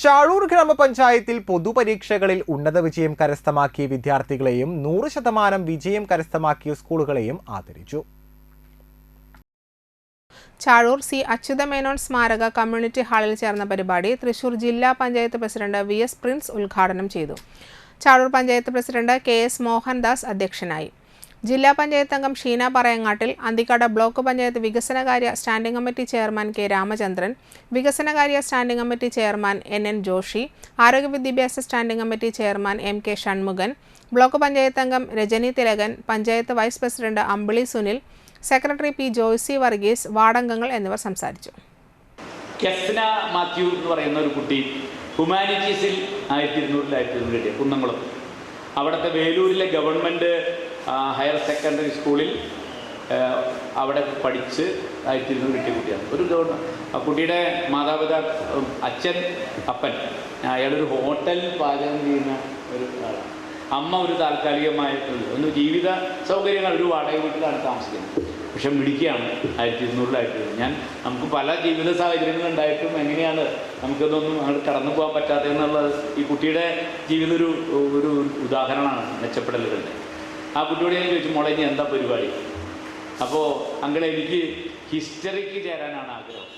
ചാഴൂർ ഗ്രാമപഞ്ചായത്തിൽ പൊതുപരീക്ഷകളിൽ ഉന്നത വിജയം കരസ്ഥമാക്കിയ വിദ്യാർത്ഥികളെയും നൂറ് ശതമാനം വിജയം കരസ്ഥമാക്കിയ സ്കൂളുകളെയും ആദരിച്ചു. ചാഴൂർ സി അച്യുതമേനോൻ സ്മാരക കമ്മ്യൂണിറ്റി ഹാളിൽ ചേർന്ന പരിപാടി തൃശൂർ ജില്ലാ panchayat president V S Prince ഉദ്ഘാടനം ചെയ്തു. Chazhur panchayat president K S Mohandas അധ്യക്ഷനായി. ജില്ലാ പഞ്ചായത്ത് അംഗം ഷീന പറയങ്ങാട്ടിൽ അന്തിക്കാട് ബ്ലോക്ക് പഞ്ചായത്ത് വികസനകാര്യ standing committee chairman K Ramachandran വികസനകാര്യ standing committee chairman N N Joshi ആരോഗ്യ വിദ്യാഭ്യാസ standing committee chairman M K Shanmughan block panchayat അംഗം Rajani Thilakan panchayat vice president Ambili Sunil secretary P Joicy Varghese വാർഡംഗങ്ങൾ എന്നിവർ സംസാരിച്ചു. മാത്യു എന്ന് പറയുന്ന ഒരു കുട്ടി ഹ്യൂമാനിറ്റീസിൽ ആയിരത്തി ഇരുന്നൂറിൽ ആയിരത്തി ഇരുന്നൂറ് കുന്നംകുളം. അവിടുത്തെ വേലൂരിലെ ഗവൺമെന്റ് ഹയർ സെക്കൻഡറി സ്കൂളിൽ അവിടെ പഠിച്ച് ആയിരത്തി കിട്ടിയ കുട്ടിയാണ്. ഒരു ഗവൺമെന്റ് ആ കുട്ടിയുടെ മാതാപിതാ അച്ഛൻ അപ്പൻ അയാളൊരു ഹോട്ടൽ പാചകം ചെയ്യുന്ന ഒരു ആളാണ്. അമ്മ ഒരു താൽക്കാലികമായിട്ടുള്ള ഒന്ന് ജീവിത സൗകര്യങ്ങൾ ഒരു വാടക വീട്ടിലാണ് താമസിക്കുന്നത്. പക്ഷെ മിടിക്കുകയാണ് ആയിരത്തി ഇരുന്നൂറിലായിട്ട് ഞാൻ നമുക്ക് പല ജീവിത സാഹചര്യങ്ങൾ ഉണ്ടായിട്ടും എങ്ങനെയാണ് നമുക്കതൊന്നും അങ്ങോട്ട് കടന്നു പോകാൻ പറ്റാത്തതെന്നുള്ളത് ഈ കുട്ടിയുടെ ജീവിതം ഒരു ഒരു ഉദാഹരണമാണ് മെച്ചപ്പെടലുകളുടെ. ആ കുട്ടിയോട് ചോദിച്ചു മോളെ ഇനി എന്താ പരിപാടി? അപ്പോൾ അങ്കിളെ എനിക്ക് ഹിസ്റ്ററിക്ക് ചേരാനാണ് ആഗ്രഹം.